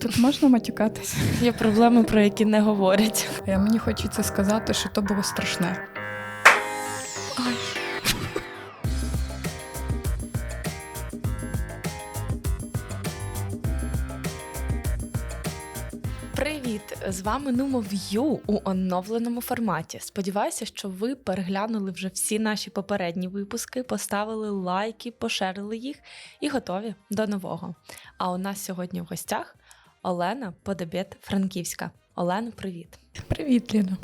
Тут можна матюкатись? Є проблеми, про які не говорять. Я Мені хочеться сказати, що то було страшне. З вами Нумо В'ю у оновленому форматі. Сподіваюся, що ви переглянули вже всі наші попередні випуски, поставили лайки, поширили їх і готові до нового. А у нас сьогодні в гостях Олена Подобєт Франківська. Олена, привіт! Привіт, Ліна.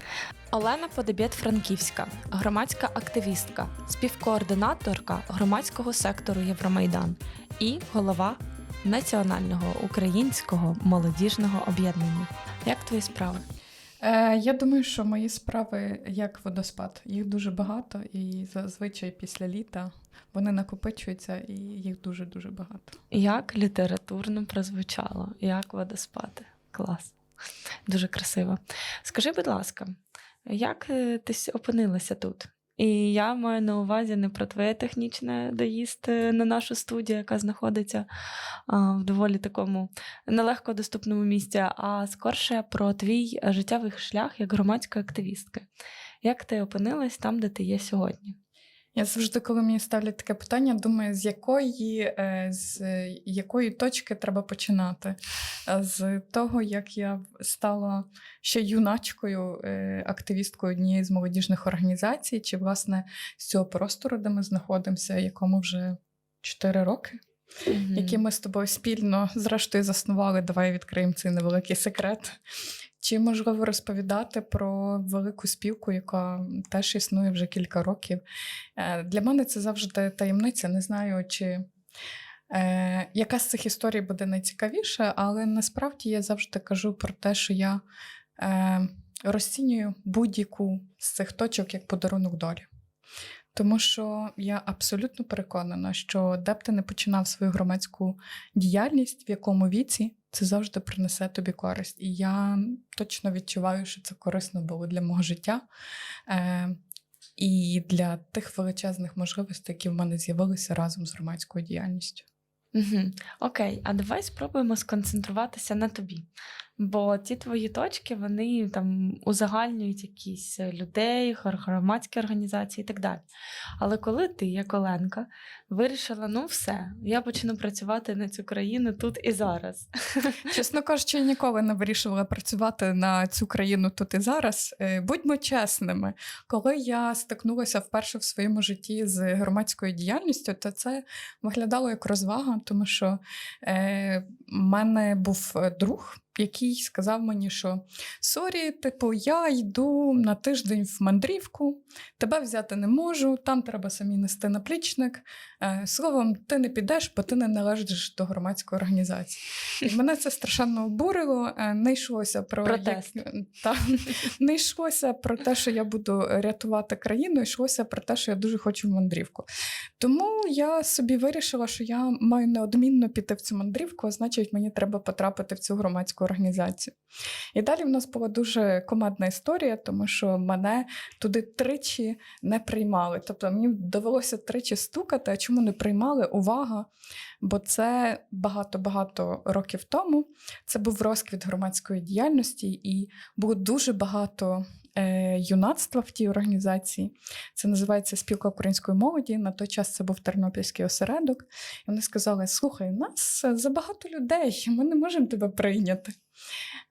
Олена Подобєт Франківська, громадська активістка, співкоординаторка громадського сектору Євромайдан і голова Національного українського молодіжного об'єднання. Як твої справи? Е, я думаю, що мої справи як водоспад. Їх дуже багато, і зазвичай після літа вони накопичуються, і їх дуже-дуже багато. Як літературно прозвучало, як водоспади? Клас. Дуже красиво. Скажи, будь ласка, як е, ти опинилася тут? І я маю на увазі не про твоє технічне доїзд е, на нашу студію, яка знаходиться в доволі такому нелегко доступному місці, а скорше про твій життєвий шлях як громадської активістки. Як ти опинилась там, де ти є сьогодні? Я завжди, коли мені ставлять таке питання, думаю, з якої, е, з якої точки треба починати. Е, З того, як я стала ще юначкою, е, активісткою однієї з молодіжних організацій, чи власне з цього простору, де ми знаходимося, якому вже 4 роки, які ми з тобою спільно, зрештою, заснували. Давай відкриємо цей невеликий секрет. Чи можливо розповідати про велику спілку, яка теж існує вже кілька років? Е, Для мене це завжди таємниця. Не знаю, чи е, яка з цих історій буде найцікавіша, але насправді я завжди кажу про те, що я е, розцінюю будь-яку з цих точок як подарунок долі. Тому що я абсолютно переконана, що де б ти не починав свою громадську діяльність, в якому віці це завжди принесе тобі користь. І я точно відчуваю, що це корисно було для мого життя е, і для тих величезних можливостей, які в мене з'явилися разом з громадською діяльністю. Угу. Окей, а давай спробуємо сконцентруватися на тобі. Бо ті твої точки вони там узагальнюють якісь людей, громадські організації і так далі. Але коли ти, як Оленка, вирішила, ну все, я почну працювати на цю країну тут і зараз. Чесно кажучи, я ніколи не вирішувала працювати на цю країну тут і зараз. Е, Будьмо чесними, коли я стикнулася вперше в своєму житті з громадською діяльністю, то це виглядало як розвага, тому що е, в мене був е, друг. Який сказав мені, що сорі, типу, я йду на тиждень в мандрівку, тебе взяти не можу, там треба самі нести наплічник. Е, Словом, ти не підеш, бо ти не належиш до громадської організації. І мене це страшенно обурило. Е, Не йшлося про Протест. Як, та, не йшлося про те, що я буду рятувати країну, йшлося про те, що я дуже хочу в мандрівку. Тому я собі вирішила, що я маю неодмінно піти в цю мандрівку, а значить, мені треба потрапити в цю громадську організацію. І далі в нас була дуже командна історія, тому що мене туди тричі не приймали. Тобто мені довелося тричі стукати, а чому не приймали? Увага! Бо це багато-багато років тому. Це був розквіт громадської діяльності, і було дуже багато юнацтва в тій організації. Це називається спілка української молоді. На той час це був тернопільський осередок. І вони сказали: слухай, у нас забагато людей, ми не можемо тебе прийняти.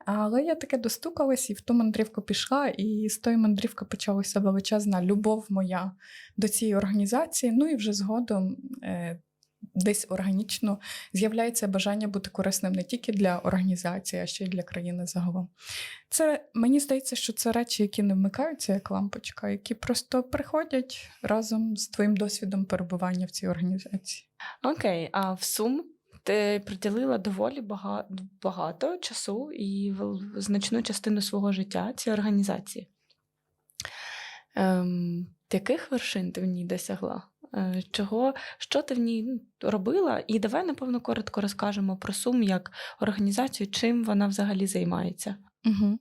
Але я таке достукалась і в ту мандрівку пішла, і з тої мандрівки почалася величезна любов моя до цієї організації. Ну і вже згодом. Десь органічно з'являється бажання бути корисним не тільки для організації, а ще й для країни загалом. Це мені здається, що це речі, які не вмикаються як лампочка, які просто приходять разом з твоїм досвідом перебування в цій організації. Окей, а в сум ти приділила доволі багато, багато часу і значну частину свого життя цій організації. Ем, яких вершин ти в ній досягла? Е, Чого, що ти в ній ну, робила? І давай, напевно, коротко розкажемо про Сум як організацію, чим вона взагалі займається. Угу.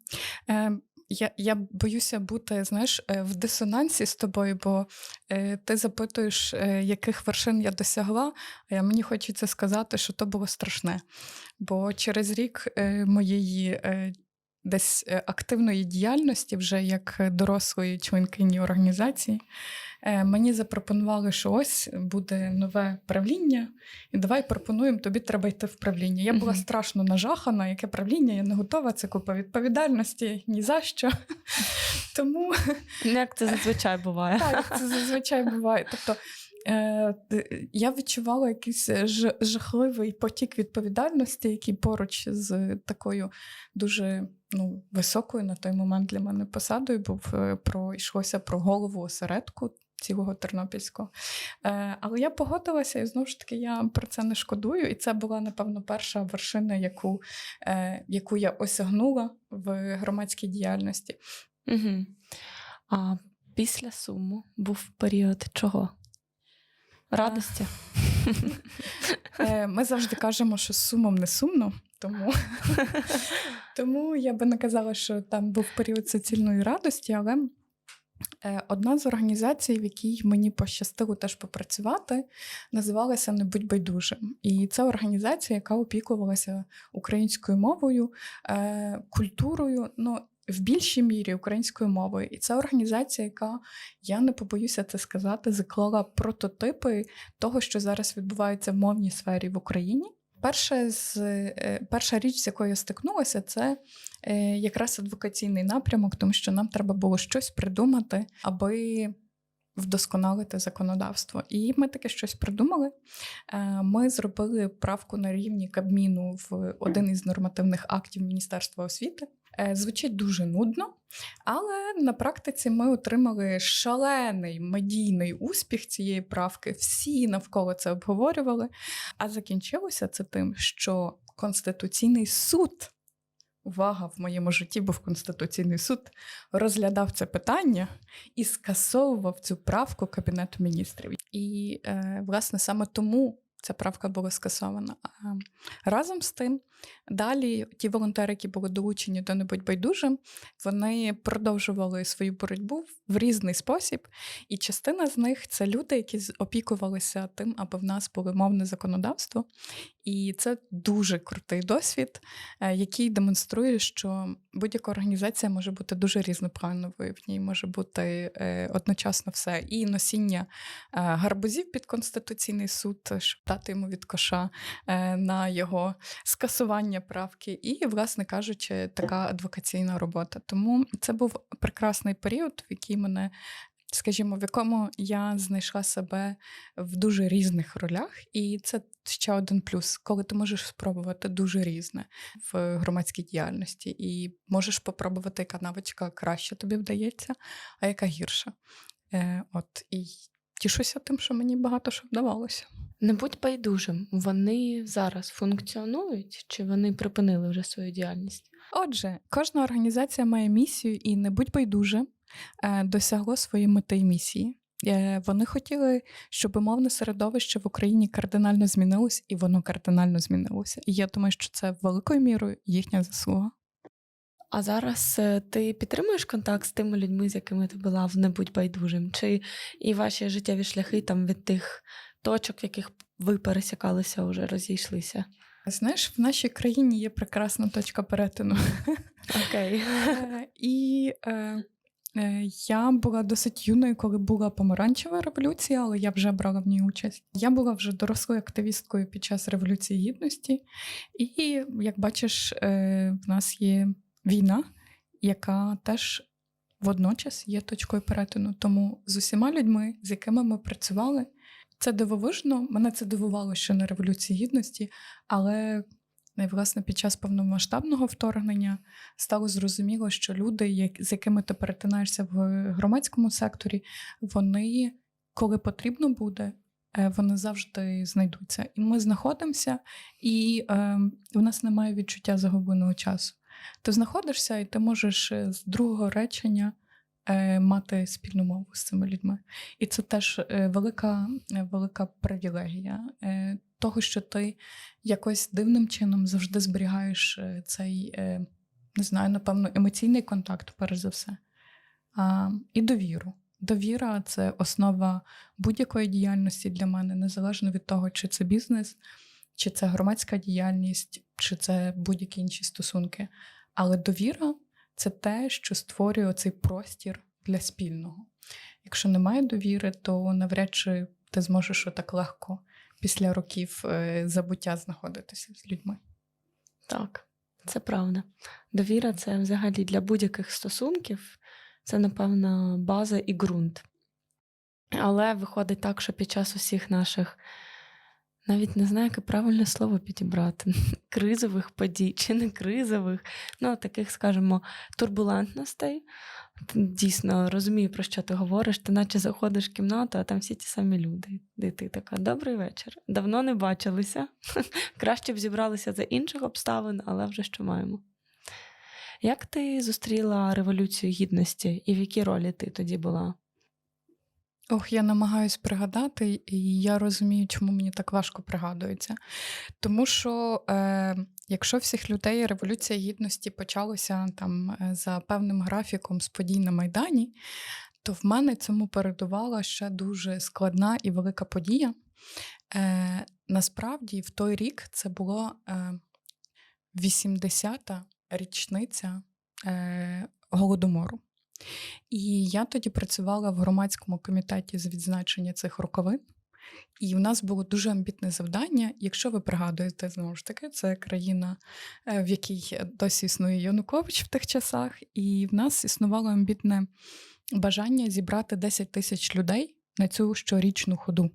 Е, я, я боюся бути, знаєш, е, в дисонансі з тобою, бо е, ти запитуєш, е, яких вершин я досягла, а мені хочеться сказати, що то було страшне. Бо через рік е, моєї е, десь е, активної діяльності, вже як е, дорослої членкині організації, е, мені запропонували, що ось буде нове правління, і давай пропонуємо, тобі треба йти в правління. Я була страшно нажахана, яке правління, я не готова, це купа відповідальності, ні за що. Тому Ну, Як це зазвичай буває. так, це зазвичай буває. Тобто я відчувала якийсь жахливий потік відповідальності, який поруч з такою дуже ну, високою на той момент для мене посадою був е, про йшлося про голову осередку. Цілого Тернопільського. Е, але я погодилася, і знову ж таки я про це не шкодую. І це була, напевно, перша вершина, яку, е, яку я осягнула в громадській діяльності. Угу. А після суму був період чого? Радості. Е, Ми завжди кажемо, що з сумом не сумно, тому, тому я би не казала, що там був період суцільної радості, але е, одна з організацій, в якій мені пощастило теж попрацювати, називалася Не будь байдужим. І це організація, яка опікувалася українською мовою, е, культурою. Ну, в більшій мірі українською мовою. І це організація, яка, я не побоюся це сказати, заклала прототипи того, що зараз відбувається в мовній сфері в Україні. Перша, з, е, перша річ, з якою я стикнулася, це е, якраз адвокаційний напрямок, тому що нам треба було щось придумати, аби вдосконалити законодавство. І ми таке щось придумали. Е, Ми зробили правку на рівні Кабміну в один із нормативних актів Міністерства освіти. Е, Звучить дуже нудно, але на практиці ми отримали шалений медійний успіх цієї правки. Всі навколо це обговорювали. А закінчилося це тим, що Конституційний суд. Увага, в моєму житті був Конституційний суд, розглядав це питання і скасовував цю правку Кабінету міністрів. І, е, власне, саме тому ця правка була скасована. Разом з тим, далі ті волонтери, які були долучені до «Не будь байдужим, вони продовжували свою боротьбу в різний спосіб. І частина з них це люди, які опікувалися тим, аби в нас було мовне законодавство. І це дуже крутий досвід, е, який демонструє, що будь-яка організація може бути дуже різноплановою. В ній може бути е, одночасно все. І носіння е, гарбузів під Конституційний суд, щоб дати йому від коша на його скасування правки, і, власне кажучи, така адвокаційна робота. Тому це був прекрасний період, в який мене. Скажімо, в якому я знайшла себе в дуже різних ролях, і це ще один плюс, коли ти можеш спробувати дуже різне в громадській діяльності, і можеш попробувати, яка навичка краще тобі вдається, а яка гірша. Е, от і тішуся тим, що мені багато що вдавалося. Не будь байдужим. Вони зараз функціонують чи вони припинили вже свою діяльність? Отже, кожна організація має місію, і не будь байдуже е, досягло своєї мети і місії. Е, Вони хотіли, щоб мовне середовище в Україні кардинально змінилось, і воно кардинально змінилося. І я думаю, що це великою мірою їхня заслуга. А зараз е, ти підтримуєш контакт з тими людьми, з якими ти була в не будь байдужим? Чи і ваші життєві шляхи там від тих точок, в яких ви пересікалися, вже розійшлися? Знаєш, в нашій країні є прекрасна точка перетину. Окей. Е, І е, е, я була досить юною, коли була помаранчева революція, але я вже брала в ній участь. Я була вже дорослою активісткою під час Революції Гідності, і, як бачиш, е, в нас є війна, яка теж водночас є точкою перетину. Тому з усіма людьми, з якими ми працювали, це дивовижно. Мене це дивувало ще на Революції Гідності, але власне, під час повномасштабного вторгнення стало зрозуміло, що люди, з якими ти перетинаєшся в громадському секторі, вони, коли потрібно буде, е, вони завжди знайдуться. І ми знаходимося, і е, в нас немає відчуття загубленого часу. Ти знаходишся, і ти можеш е, з другого речення е, мати спільну мову з цими людьми. І це теж е, велика, велика привілегія того, що ти якось дивним чином завжди зберігаєш цей не знаю, напевно, емоційний контакт, перш за все, і довіру. Довіра це основа будь-якої діяльності для мене, незалежно від того, чи це бізнес, чи це громадська діяльність, чи це будь-які інші стосунки. Але довіра це те, що створює цей простір для спільного. Якщо немає довіри, то навряд чи ти зможеш отак легко після років е, забуття знаходитися з людьми. Так, це правда. Довіра це взагалі для будь-яких стосунків, це, напевно, база і ґрунт. Але виходить так, що під час усіх наших, навіть не знаю, яке правильне слово підібрати, кризових подій чи не кризових, ну, таких, скажімо, турбулентностей. Дійсно розумію, про що ти говориш. Ти наче заходиш в кімнату, а там всі ті самі люди. І ти така: добрий вечір. Давно не бачилися. Краще б зібралися за інших обставин, але вже що маємо. Як ти зустріла Революцію Гідності і в якій ролі ти тоді була? Ох, я намагаюсь пригадати, і я розумію, чому мені так важко пригадується. Тому що е, якщо всіх людей Революція Гідності почалася там е, за певним графіком з подій на Майдані, то в мене цьому передувала ще дуже складна і велика подія. Е, Насправді, в той рік це була е, 80-та річниця е, Голодомору. І я тоді працювала в громадському комітеті з відзначення цих роковин. І в нас було дуже амбітне завдання. Якщо ви пригадуєте, знову ж таки, це країна, е, в якій досі існує Янукович в тих часах, і в нас існувало амбітне бажання зібрати 10 тисяч людей на цю щорічну ходу.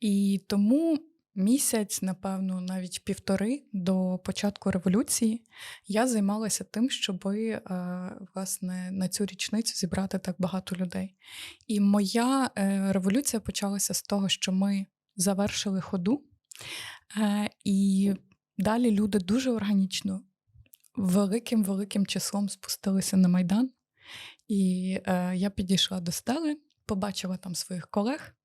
І тому місяць, напевно, навіть півтори до початку революції я займалася тим, щоб власне на цю річницю зібрати так багато людей. І моя е, революція почалася з того, що ми завершили ходу, е, і далі люди дуже органічно, великим великим числом спустилися на майдан. І е, я підійшла до стели, побачила там своїх колег.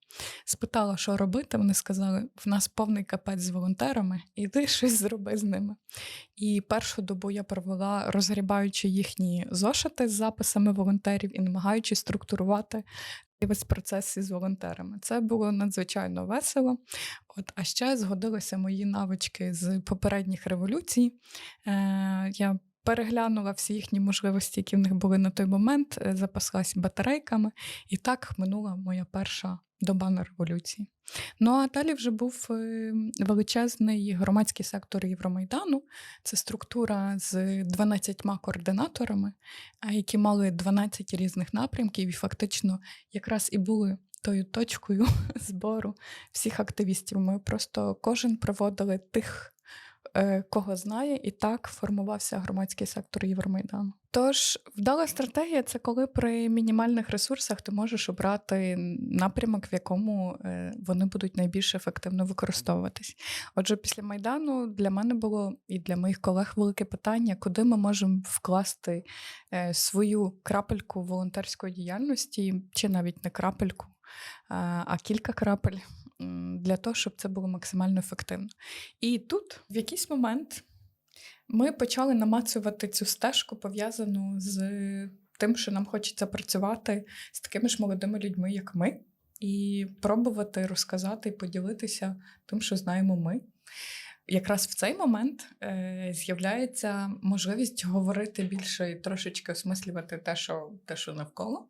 Спитала, що робити. Вони сказали: в нас повний капець з волонтерами, іди щось зроби з ними. І першу добу я провела, розгрібаючи їхні зошити з записами волонтерів і намагаючись структурувати весь процес із волонтерами. Це було надзвичайно весело. От, А ще згодилися мої навички з попередніх революцій. Е, Я переглянула всі їхні можливості, які в них були на той момент, е, запаслась батарейками, і так минула моя перша доба на революції. Ну а далі вже був е, величезний громадський сектор Євромайдану. Це структура з 12 координаторами, які мали 12 різних напрямків, і фактично якраз і були. Тою точкою збору всіх активістів. Ми просто кожен проводили тих кого знає, і так формувався громадський сектор Євромайдану. Тож вдала стратегія це коли при мінімальних ресурсах ти можеш обрати напрямок, в якому е, вони будуть найбільш ефективно використовуватись. Отже, після майдану для мене було і для моїх колег велике питання, куди ми можемо вкласти е, свою крапельку волонтерської діяльності, чи навіть не крапельку, а кілька крапель для того, щоб це було максимально ефективно. І тут, в якийсь момент, ми почали намацувати цю стежку, пов'язану з тим, що нам хочеться працювати з такими ж молодими людьми, як ми, і пробувати розказати і поділитися тим, що знаємо ми. Якраз в цей момент е, з'являється можливість говорити більше і трошечки осмислювати те, що те, що навколо.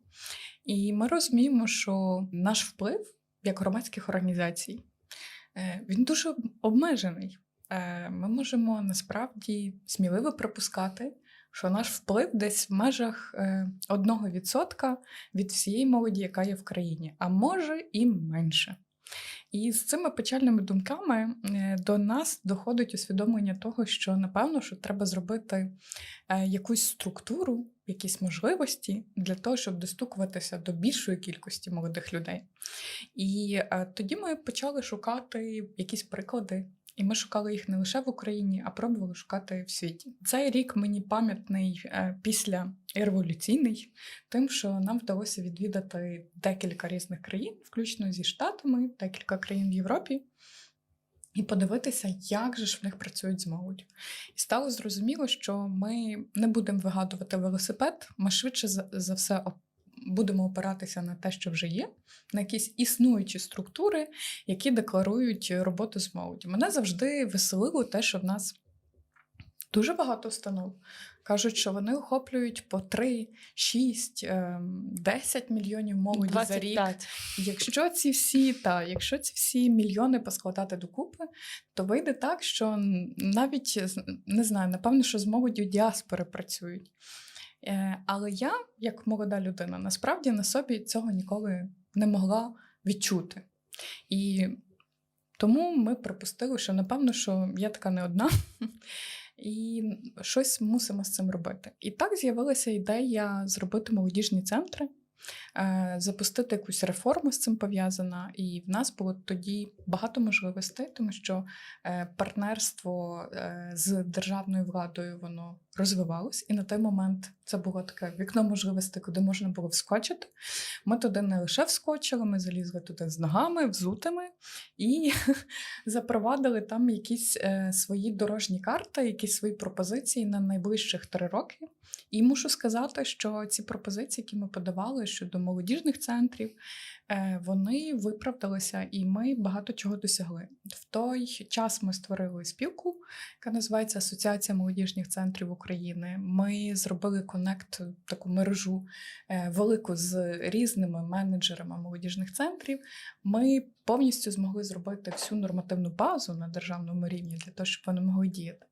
І ми розуміємо, що наш вплив як громадських організацій, е, він дуже обмежений. Е, ми можемо насправді сміливо припускати, що наш вплив десь в межах 1% е, від всієї молоді, яка є в країні, а може і менше. І з цими печальними думками до нас доходить усвідомлення того, що напевно що треба зробити якусь структуру, якісь можливості для того, щоб достукуватися до більшої кількості молодих людей. І е, тоді ми почали шукати якісь приклади. І ми шукали їх не лише в Україні, а пробували шукати в світі. Цей рік мені пам'ятний е, після революційний, тим, що нам вдалося відвідати декілька різних країн, включно зі Штатами, декілька країн в Європі. і подивитися, як же ж в них працюють з молоддю. І стало зрозуміло, що ми не будемо вигадувати велосипед, ми швидше за, все будемо опиратися на те, що вже є, на якісь існуючі структури, які декларують роботу з молоддю. Мене завжди веселило те, що в нас дуже багато установ. Кажуть, що вони охоплюють по 3, 6, ем, 10 мільйонів молоді за рік. Якщо ці всі та якщо ці всі мільйони поскладати докупи, то вийде так, що навіть не знаю, напевно, що з молоддю діаспори працюють. Е, Але я, як молода людина, насправді на собі цього ніколи не могла відчути. І тому ми припустили, що напевно, що я така не одна. І щось мусимо з цим робити. І так з'явилася ідея зробити молодіжні центри, запустити якусь реформу з цим пов'язана. І в нас було тоді багато можливостей, тому що е, партнерство е, з державною владою воно розвивалось, і на той момент це було таке вікно можливостей, куди можна було вскочити. Ми туди не лише вскочили, ми залізли туди з ногами, взутими і запровадили там якісь е, свої дорожні карти, якісь свої пропозиції на найближчих три роки. І мушу сказати, що ці пропозиції, які ми подавали щодо молодіжних центрів, вони виправдалися, і ми багато чого досягли. В той час ми створили спілку, яка називається Асоціація молодіжних центрів України. Ми зробили конект, таку мережу е, велику з різними менеджерами молодіжних центрів. Ми повністю змогли зробити всю нормативну базу на державному рівні для того, щоб вони могли діяти.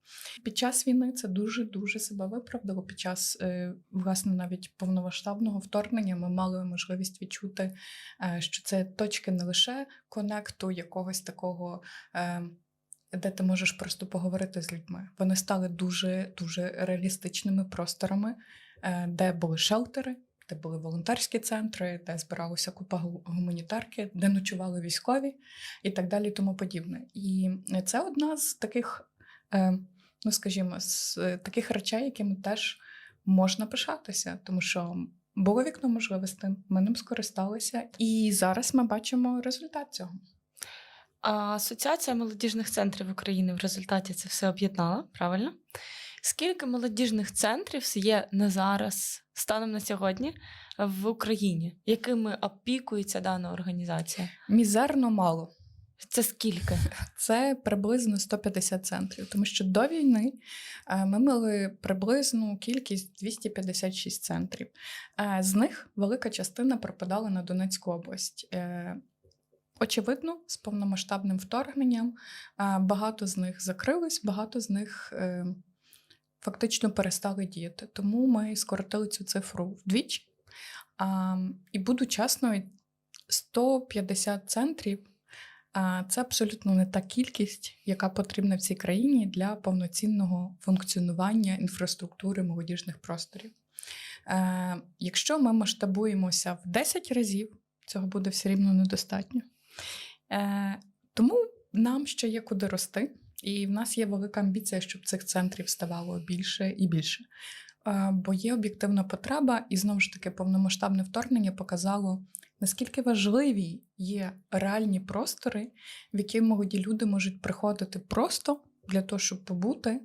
Під час війни це дуже дуже себе виправдало. Під час е, власне навіть повномасштабного вторгнення ми мали можливість відчути, е, що це точки не лише конекту якогось такого. Е, де ти можеш просто поговорити з людьми. Вони стали дуже дуже реалістичними просторами, е, де були шелтери, де були волонтерські центри, де збиралася купа гуманітарки, де ночували військові і так далі, тому подібне. І це одна з таких, е, ну скажімо, з е, таких речей, якими теж можна пишатися, тому що. Було вікно можливостей, ми ним скористалися, і зараз ми бачимо результат цього. А Асоціація молодіжних центрів України в результаті це все об'єднала, правильно? Скільки молодіжних центрів є на зараз, станом на сьогодні, в Україні, якими опікується дана організація? Мізерно мало. Це скільки? Це приблизно 150 центрів, тому що до війни е, ми мали приблизну кількість 256 центрів. Е, З них велика частина припадала на Донецьку область. Е, Очевидно, з повномасштабним вторгненням багато з них закрились, багато з них фактично перестали діяти. Тому ми скоротили цю цифру вдвічі. І буду чесною, 150 центрів це абсолютно не та кількість, яка потрібна в цій країні для повноцінного функціонування інфраструктури молодіжних просторів. Е, якщо ми масштабуємося в 10 разів, цього буде все рівно недостатньо. Е, тому нам ще є куди рости, і в нас є велика амбіція, щоб цих центрів ставало більше і більше. Е, бо є об'єктивна потреба, і знову ж таки повномасштабне вторгнення показало, наскільки важливі є реальні простори, в які молоді люди можуть приходити просто для того, щоб побути.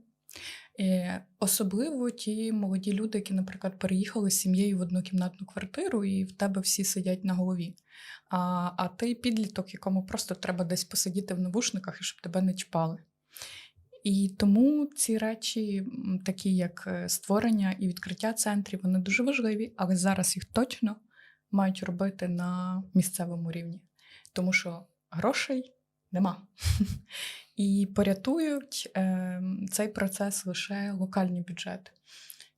Е, Особливо ті молоді люди, які, наприклад, переїхали з сім'єю в однокімнатну квартиру, і в тебе всі сидять на голові. А, а ти підліток, якому просто треба десь посидіти в навушниках і щоб тебе не чпали. І тому ці речі, такі як е, створення і відкриття центрів, вони дуже важливі, але зараз їх точно мають робити на місцевому рівні, тому що грошей нема. І порятують е, цей процес лише локальні бюджети.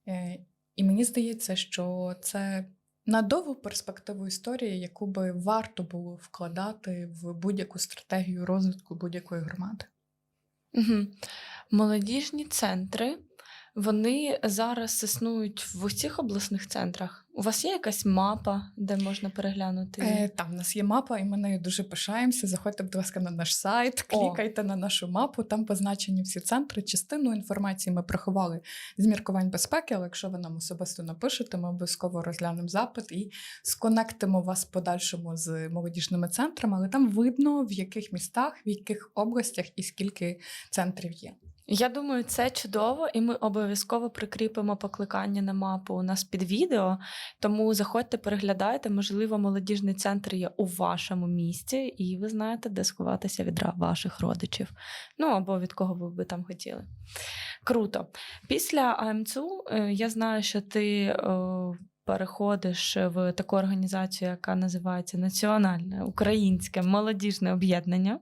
Е, і мені здається, що це на довгу перспективу історії, яку би варто було вкладати в будь-яку стратегію розвитку будь-якої громади. Угу. Молодіжні центри Вони зараз існують в усіх обласних центрах. У вас є якась мапа, де можна переглянути? Е, там в нас є мапа, і ми нею дуже пишаємося. Заходьте, будь ласка, на наш сайт, О. клікайте на нашу мапу. Там позначені всі центри. Частину інформації ми приховали з міркувань безпеки, але якщо ви нам особисто напишете, ми обов'язково розглянемо запит і сконектимо вас в подальшому з молодіжними центрами. Але там видно, в яких містах, в яких областях і скільки центрів є. Я думаю, це чудово, і ми обов'язково прикріпимо покликання на мапу у нас під відео. Тому заходьте, переглядайте. Можливо, молодіжний центр є у вашому місті, і ви знаєте, де сховатися від ваших родичів. Ну або від кого ви би там хотіли. Круто. Після АМЦУ е, я знаю, що ти. Переходиш в таку організацію, яка називається Національне українське молодіжне об'єднання.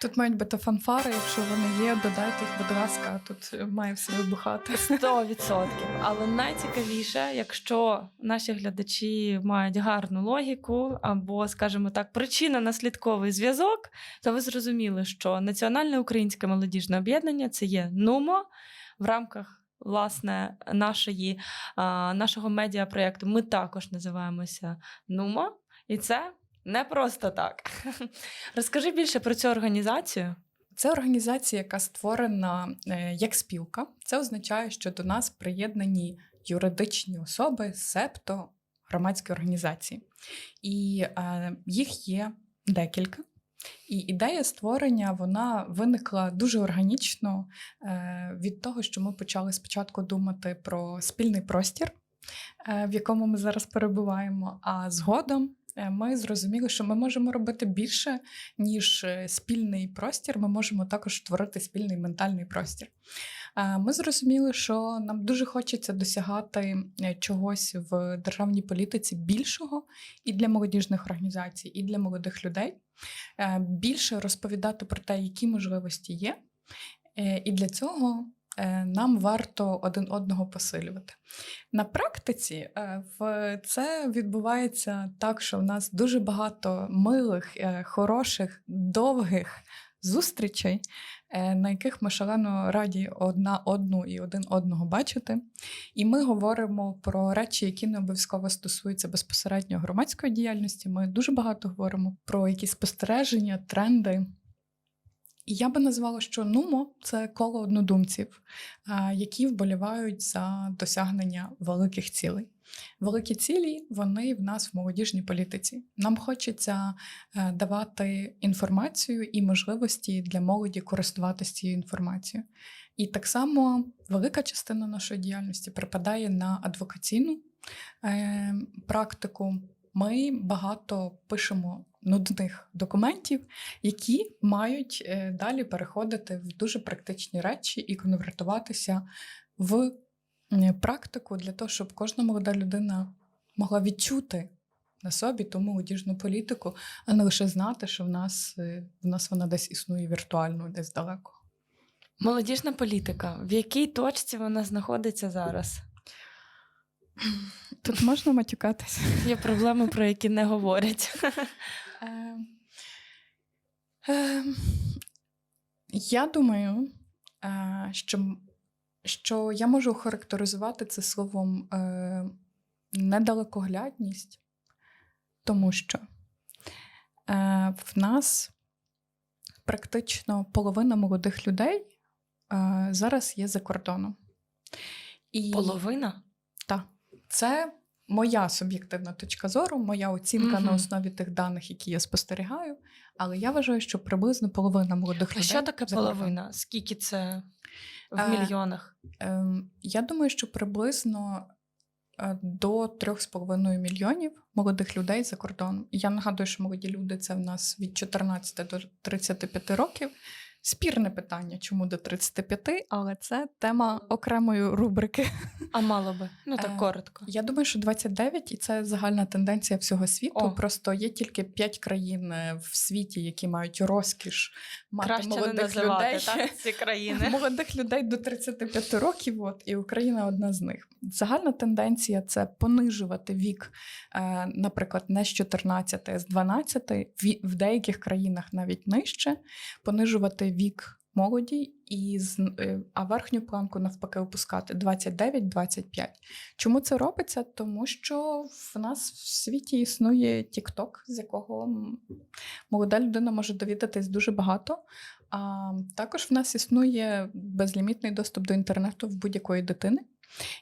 Тут мають бути фанфари, якщо вони є, додайте їх, будь ласка, тут е, має все вибухати. Сто відсотків. Але найцікавіше, якщо наші глядачі мають гарну логіку або, скажімо так, причинно-наслідковий зв'язок, то ви зрозуміли, що Національне українське молодіжне об'єднання це є НУМО в рамках. Власне, нашої, а, нашого медіапроєкту ми також називаємося НУМО, і це не просто так. Розкажи більше про цю організацію. Це організація, яка створена е, як спілка. Це означає, що до нас приєднані юридичні особи, септо громадські організації. І е, їх є декілька. І ідея створення вона виникла дуже органічно е, від того, що ми почали спочатку думати про спільний простір, е, в якому ми зараз перебуваємо. А згодом ми зрозуміли, що ми можемо робити більше, ніж е, спільний простір. Ми можемо також створити спільний ментальний простір. Е, Ми зрозуміли, що нам дуже хочеться досягати е, чогось в державній політиці більшого і для молодіжних організацій, і для молодих людей. Е, Більше розповідати про те, які можливості є. Е, І для цього е, нам варто один одного посилювати. На практиці е, це відбувається так, що в нас дуже багато милих, е, хороших, довгих зустрічей, е, на яких ми шалено раді одна одну і один одного бачити. І ми говоримо про речі, які не обов'язково стосуються безпосередньо громадської діяльності. Ми дуже багато говоримо про якісь спостереження, тренди. І я би назвала, що нумо це коло однодумців, які вболівають за досягнення великих цілей. Великі цілі вони в нас в молодіжній політиці. Нам хочеться е, давати інформацію і можливості для молоді користуватися цією інформацією. І так само велика частина нашої діяльності припадає на адвокаційну е, практику. Ми багато пишемо нудних документів, які мають е, далі переходити в дуже практичні речі і конвертуватися в практику для того, щоб кожна молода людина могла відчути на собі ту молодіжну політику, а не лише знати, що в нас, е, в нас вона десь існує віртуально, десь далеко. Молодіжна політика. В якій точці вона знаходиться зараз? Тут можна матюкатися. Є проблеми, про які не говорять. Е, е, я думаю, е, що, що я можу охарактеризувати це словом е, недалекоглядність, тому що в нас практично половина молодих людей зараз є за кордоном. І... Половина? Так, це моя суб'єктивна точка зору, моя оцінка на основі тих даних, які я спостерігаю. Але я вважаю, що приблизно половина молодих А людей. що таке половина? Скільки це в Е, мільйонах? Ем, я думаю, що приблизно е, до 3,5 мільйонів молодих людей за кордоном. Я нагадую, що молоді люди це в нас від 14 до 35 років. Спірне питання, чому до 35, але це тема окремої рубрики. А мало би. Ну так е, коротко. Я думаю, що 29 і це загальна тенденція всього світу. О. Просто є тільки 5 країн е, в світі, які мають розкіш мати Краще не молодих називати людей. так, ці країни. Молодих людей до 35 років, от, і Україна одна з них. Загальна тенденція це понижувати вік, е, наприклад, не з 14, а з 12, в деяких країнах навіть нижче, понижувати вік молоді, і е, а верхню планку навпаки опускати 29-25. Чому це робиться? Тому що в нас в світі існує TikTok, з якого молода людина може довідатись дуже багато. А також в нас існує безлімітний доступ до інтернету в будь-якої дитини.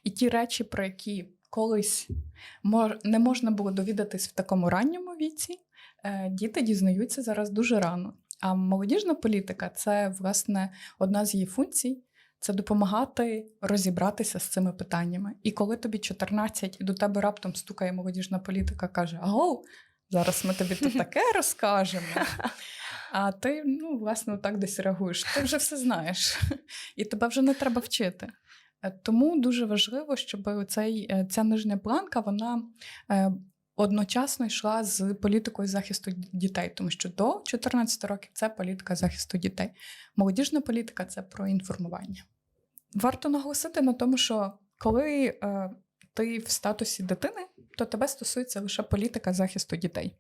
І ті речі, про які колись не можна було довідатись в такому ранньому віці, е, діти дізнаються зараз дуже рано. А молодіжна політика це власне одна з її функцій. Це допомагати розібратися з цими питаннями. І коли тобі 14 і до тебе раптом стукає молодіжна політика, каже: Аго, зараз ми тобі тут таке розкажемо. А ти, ну, власне, так десь реагуєш. Ти вже все знаєш, і тебе вже не треба вчити. Е, Тому дуже важливо, щоб цей, е, ця нижня планка вона е, одночасно йшла з політикою захисту дітей, тому що до 14 років це політика захисту дітей. Молодіжна політика це про інформування. Варто наголосити на тому, що коли ти в статусі дитини, то тебе стосується лише політика захисту дітей.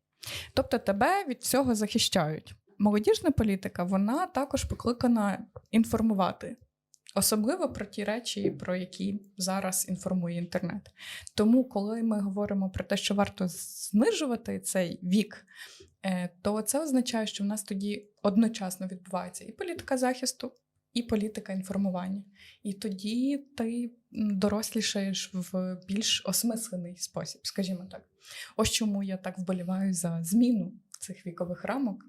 Тобто тебе від всього захищають. Молодіжна політика вона також покликана інформувати, особливо про ті речі, про які зараз інформує інтернет. Тому, коли ми говоримо про те, що варто знижувати цей вік, е, то це означає, що в нас тоді одночасно відбувається і політика захисту, і політика інформування. І тоді ти дорослішаєш в більш осмислений спосіб, скажімо так. Ось чому я так вболіваю за зміну цих вікових рамок,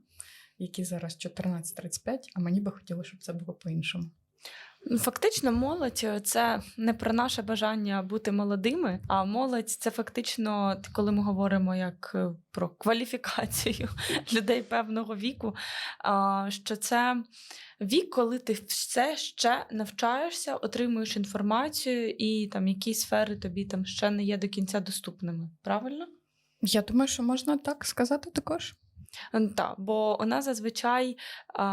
які зараз 14-35, а мені би хотілося, щоб це було по-іншому. Фактично, молодь е, це не про наше бажання бути молодими, а молодь це фактично, коли ми говоримо як е, про кваліфікацію людей певного віку, що це вік, коли ти все ще навчаєшся, отримуєш інформацію, і там якісь сфери тобі там ще не є до кінця доступними. Правильно? Я думаю, що можна так сказати також. Так, бо вона зазвичай,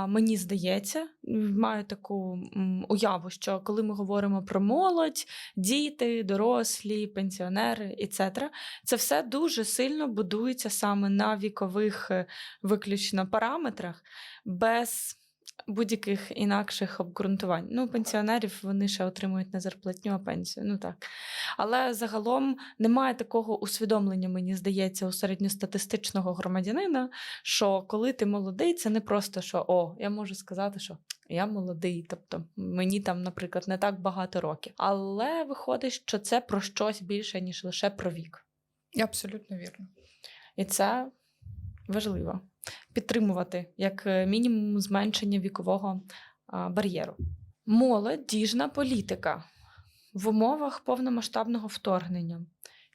мені здається, маю таку уяву, що коли ми говоримо про молодь, діти, дорослі, пенсіонери і це це все дуже сильно будується саме на вікових е, виключно параметрах, без будь-яких інакших обґрунтувань. Ну, пенсіонерів вони ще отримують не зарплатню, а пенсію. Ну так. Але загалом немає такого усвідомлення, мені здається, у середньостатистичного громадянина, що коли ти молодий, це не просто що о, я можу сказати, що я молодий, тобто мені там, наприклад, не так багато років. Але виходить, що це про щось більше, ніж лише про вік. Абсолютно вірно. І це важливо підтримувати як е, мінімум зменшення вікового бар'єру. Молодіжна політика в умовах повномасштабного вторгнення.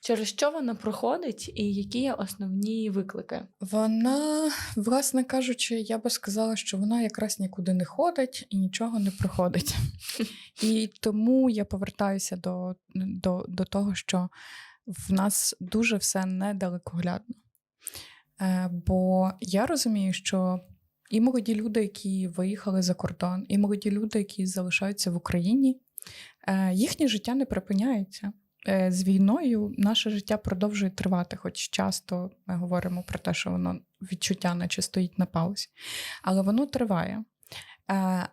Через що вона проходить, і які є основні виклики? Вона, власне кажучи, я би сказала, що вона якраз нікуди не ходить і нічого не приходить. І тому я повертаюся до, до, до того, що в нас дуже все недалекоглядно. Е, бо я розумію, що і молоді люди, які виїхали за кордон, і молоді люди, які залишаються в Україні, е, їхнє життя не припиняється. Е, З війною наше життя продовжує тривати, хоч часто ми говоримо про те, що воно відчуття наче стоїть на паузі, але воно триває.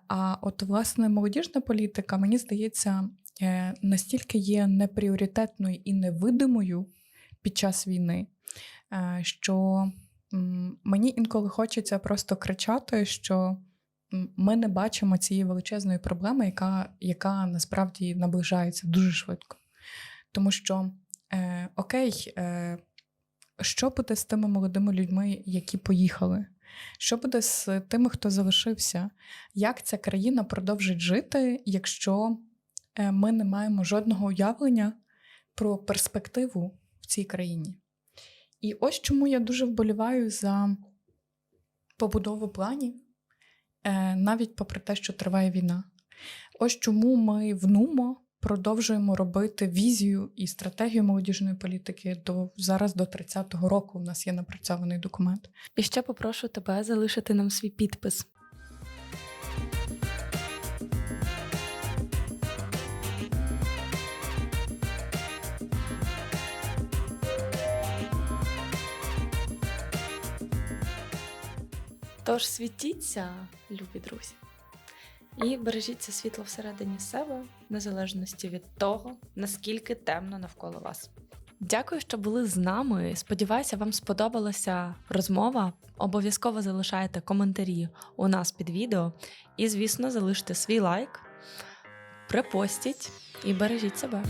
А от, власне, молодіжна політика, мені здається, настільки є непріоритетною і невидимою під час війни, що мені інколи хочеться просто кричати, що ми не бачимо цієї величезної проблеми, яка, яка насправді наближається дуже швидко. Тому що, е, окей, е, що буде з тими молодими людьми, які поїхали? Що буде з тими, хто залишився? Як ця країна продовжить жити, якщо е, ми не маємо жодного уявлення про перспективу в цій країні? І ось чому я дуже вболіваю за побудову планів, е, навіть попри те, що триває війна. Ось чому ми в НУМО продовжуємо робити візію і стратегію молодіжної політики до зараз до 30-го року. У нас є напрацьований документ. І ще попрошу тебе залишити нам свій підпис. Тож світіться, любі друзі. І бережіть це світло всередині себе, незалежності від того, наскільки темно навколо вас. Дякую, що були з нами. Сподіваюся, вам сподобалася розмова. Обов'язково залишайте коментарі у нас під відео. І, звісно, залиште свій лайк, припостіть і бережіть себе.